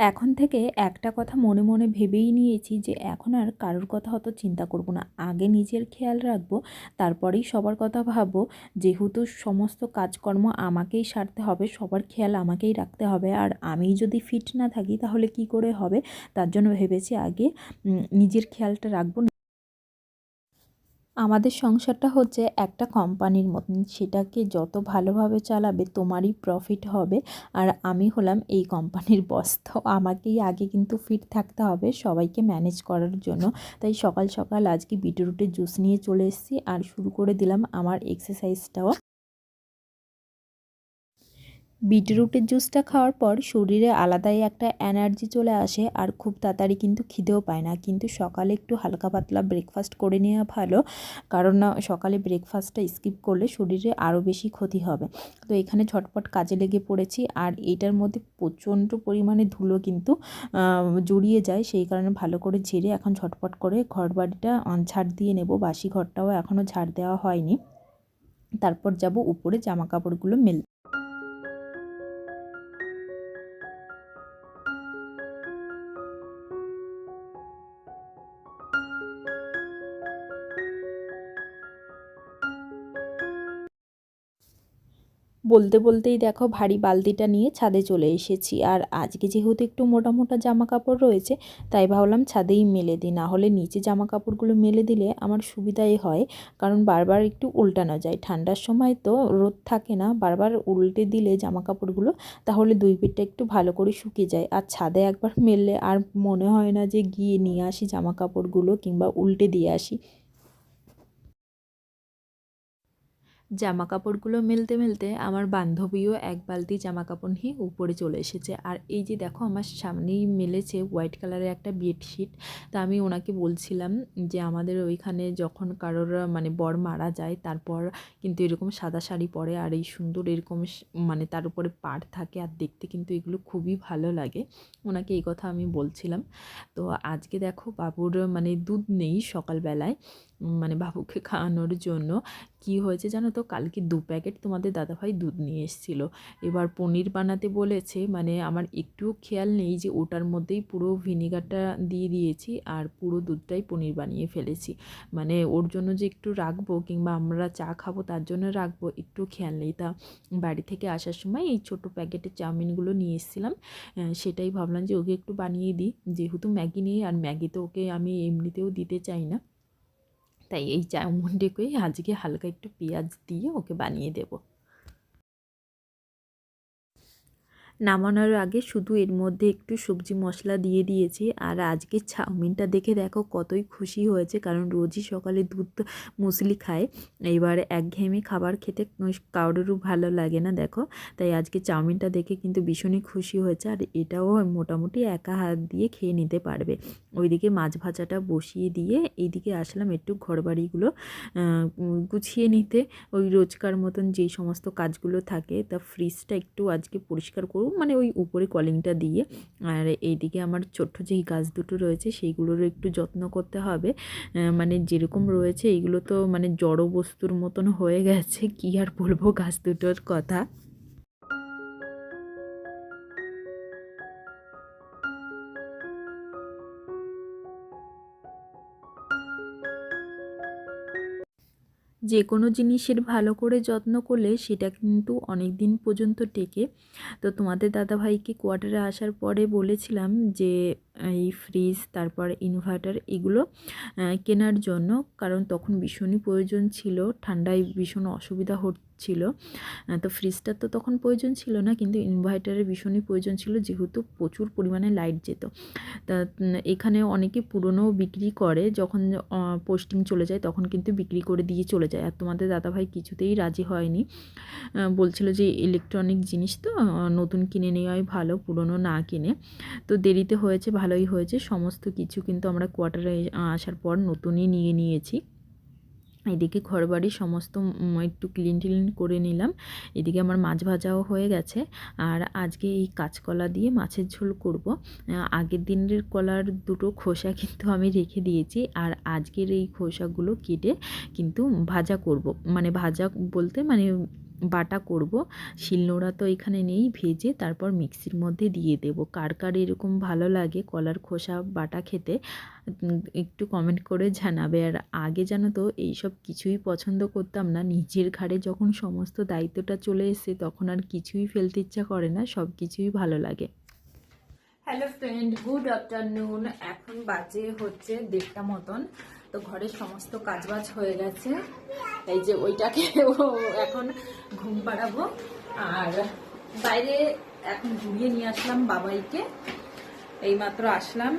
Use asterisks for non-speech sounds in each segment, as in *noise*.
এখন থেকে একটা কথা মনে মনে ভেবেই নিয়েছি যে এখন আর কারোর কথা অত চিন্তা করব না। আগে নিজের খেয়াল রাখব, তারপরেই সবার কথা ভাববো। যেহেতু সমস্ত কাজকর্ম আমাকেই সারতে হবে, সবার খেয়াল আমাকেই রাখতে হবে। আর আমি যদি ফিট না থাকি তাহলে কি করে হবে? তার জন্য ভেবেছি আগে নিজের খেয়ালটা রাখব। আমাদের সংসারটা হচ্ছে একটা কোম্পানির মতন। সেটাকে যত ভালোভাবে চালাবে তোমারই প্রফিট হবে। আর আমি হলাম এই কোম্পানির বস তো আমাকেই আগে কিন্তু ফিট থাকতে হবে সবাইকে ম্যানেজ করার জন্য। তাই সকাল সকাল আজকে বিটরুটের জুস নিয়ে চলে এসেছি। আর শুরু করে দিলাম আমার এক্সারসাইজটাও বিটরুটের জুসটা খাওয়ার পর শরীরে আলাদাই একটা এনার্জি চলে আসে আর খুব তাড়াতাড়ি কিন্তু খিদেও পায় না। কিন্তু সকালে একটু হালকা পাতলা ব্রেকফাস্ট করে নেওয়া ভালো, কারণ না সকালে ব্রেকফাস্টটা স্কিপ করলে শরীরে আরও বেশি ক্ষতি হবে। তো এখানে ঝটপট কাজে লেগে পড়েছি আর এটার মধ্যে প্রচণ্ড পরিমাণে ধুলো কিন্তু জড়িয়ে যায়, সেই কারণে ভালো করে ঝেড়ে এখন ঝটপট করে ঘর বাড়িটা ঝাড় দিয়ে নেব। বাসি ঘরটাও এখনও ঝাড় দেওয়া হয়নি। তারপর যাব উপরে জামা কাপড়গুলো মেল বলতে বলতেই দেখো ভারী বালতিটা নিয়ে ছাদে চলে এসেছি। আর আজকে যেহেতু একটু মোটা মোটা জামা কাপড় রয়েছে, তাই ভাবলাম ছাদেই মেলে দিই। না হলে নিচে জামা কাপড়গুলো মেলে দিলে আমার সুবিধাই হয়, কারণ বারবার একটু উল্টানো যায়। ঠান্ডার সময় তো রোদ থাকে না, বারবার উল্টে দিলে জামা কাপড়গুলো তাহলে দুই পিঠটা একটু ভালো করে শুকিয়ে যায়। আর ছাদে একবার মেললে আর মনে হয় না যে গিয়ে নিয়ে আসি জামা কাপড়গুলো কিংবা উল্টে দিয়ে আসি। জামা কাপড়গুলো মেলতে মেলতে আমার বান্ধবীও এক বালতি জামা কাপড় নিয়ে উপরে চলে এসেছে। আর এই যে দেখো আমার সামনেই মেলেছে হোয়াইট কালারের একটা বেডশিট। তা আমি ওনাকে বলছিলাম যে আমাদের ওইখানে যখন কারোর মানে বর মারা যায়, তারপর কিন্তু এরকম সাদা শাড়ি পরে আর এই সুন্দর এরকম মানে তার উপরে পাড় থাকে আর দেখতে কিন্তু এগুলো খুবই ভালো লাগে। ওনাকে এই কথা আমি বলছিলাম। তো আজকে দেখো বাবুর মানে দুধ নেই সকালবেলায়। মানে বাবুকে খাওয়ানোর জন্য, কি হয়েছে জানো তো? কালকে দু প্যাকেট তোমাদের দাদাভাই দুধ নিয়ে এসেছিল। এবার পনির বানাতে বলেছে মানে আমার একটুও খেয়াল নেই যে ওটার মধ্যেই পুরো ভিনিগারটা দিয়ে দিয়েছি আর পুরো দুধটাই পনির বানিয়ে ফেলেছি। মানে ওর জন্য যে একটু রাখব কিংবা আমরা চা খাব তার জন্য রাখব একটু খেয়াল নেই। তা বাড়ি থেকে আসার সময় এই ছোটো প্যাকেটের চাউমিনগুলো নিয়ে এসেছিলাম। সেটাই ভাবলাম যে ওকে একটু বানিয়ে দিই। যেহেতু ম্যাগি নেই, আর ম্যাগি তো ওকে আমি এমনিতেও দিতে চাই না। তাই এই চাউমিনটিকেই আজকে হালকা একটু পেঁয়াজ দিয়ে ওকে বানিয়ে দেবো। নামানোর আগে শুধু এর মধ্যে একটু সবজি মশলা দিয়ে দিয়েছি। আর আজকে চাউমিনটা দেখে দেখো কতই খুশি হয়েছে, কারণ রোজই সকালে দুধ মুসলি খায়। এইবার একঘেয়েমি খাবার খেতে কারোরও ভালো লাগে না, দেখো। তাই আজকে চাউমিনটা দেখে কিন্তু ভীষণই খুশি হয়েছে, আর এটাও মোটামুটি একা হাত দিয়ে খেয়ে নিতে পারবে। ওইদিকে মাছ ভাজাটা বসিয়ে দিয়ে এইদিকে আসলাম একটু ঘরবাড়িগুলো গুছিয়ে নিতে। ওই রোজকার মতন যেই সমস্ত কাজগুলো থাকে, তা ফ্রিজটা একটু আজকে পরিষ্কার করব। মানে ওই উপরে কলিংটা দিয়ে, আর এইদিকে আমার ছোট্ট যেই গাছ দুটো রয়েছে সেইগুলোরও একটু যত্ন করতে হবে। মানে যেরকম রয়েছে, এইগুলো তো মানে জড় বস্তুর মতন হয়ে গেছে, কি আর বলব গাছ দুটোর কথা। যে কোনো জিনিসের ভালো করে যত্ন করলে সেটা কিন্তু অনেক দিন পর্যন্ত টেকে। তো তোমাদের দাদাভাইকে কোয়ার্টারে আসার পরে বলেছিলাম যে, এই ফ্রিজ তারপর ইনভার্টার এগুলো কেনার জন্য। কারণ তখন ভীষণই প্রয়োজন ছিল, ঠান্ডায় ভীষণ অসুবিধা হচ্ছিল তো ফ্রিজটার তো তখন প্রয়োজন ছিল না, কিন্তু ইনভার্টারের ভীষণই প্রয়োজন ছিল, যেহেতু প্রচুর পরিমাণে লাইট যেত। তা এখানে অনেকে পুরনো বিক্রি করে, যখন পোস্টিং চলে যায়, তখন কিন্তু বিক্রি করে দিয়ে চলে যায়। আর তোমাদের দাদাভাই কিছুতেই রাজি হয়নি। বলছিল যে ইলেকট্রনিক জিনিস তো নতুন কিনে নেওয়াই ভালো, পুরনো না কিনে। তো দেরিতে হয়েছে, ভালোই হয়েছে, সমস্ত কিছু কিন্তু আমরা কোয়ার্টারে আসার পর নতুনই নিয়ে নিয়েছি। এদিকে ঘরবাড়ি সমস্ত একটু ক্লিন টিলিন করে নিলাম। এদিকে আমার মাছ ভাজাও হয়ে গেছে। আর আজকে এই কাঁচকলা দিয়ে মাছের ঝোল করব। আগের দিনের কলার দুটো খোসা কিন্তু আমি রেখে দিয়েছি। আর আজকের এই খোসাগুলো কেটে কিন্তু ভাজা করব। মানে ভাজা বলতে মানে বাটা করব। শিলনোড়া তো এখানে নেই, ভেজে তারপর মিক্সির মধ্যে দিয়ে দেব। কার কার এরকম ভালো লাগে কলার খোসা বাটা খেতে একটু কমেন্ট করে জানাবে। আর আগে জানো তো, এইসব কিছুই পছন্দ করতাম না। নিজের ঘাড়ে যখন সমস্ত দায়িত্বটা চলে এসে তখন আর কিছুই ফেলতে ইচ্ছা করে না। সব কিছুই ভালো লাগে। হ্যালো ফ্রেন্ড গুড আফটারনুন এখন বাজে হচ্ছে দেড়টা মতন। তো ঘরের সমস্ত কাজবাজ হয়ে গেছে। এই যে ওইটাকে *laughs* এখন ঘুম পাড়াবো। আর বাইরে এখন ঘুরিয়ে নিয়ে আসলাম বাবাইকে। এইমাত্র আসলাম।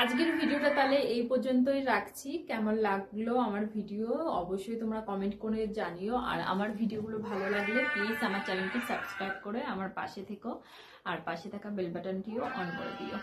আজকের ভিডিওটা তাহলে এই পর্যন্তই রাখছি। কেমন লাগল আমার ভিডিও অবশ্যই তোমরা কমেন্ট করে জানিও। আর আমার ভিডিওগুলো ভালো লাগলে প্লিজ আমার চ্যানেলটি সাবস্ক্রাইব করে আমার পাশে থেকো। আর পাশে থাকা বেল বাটনটিও অন করে দিও।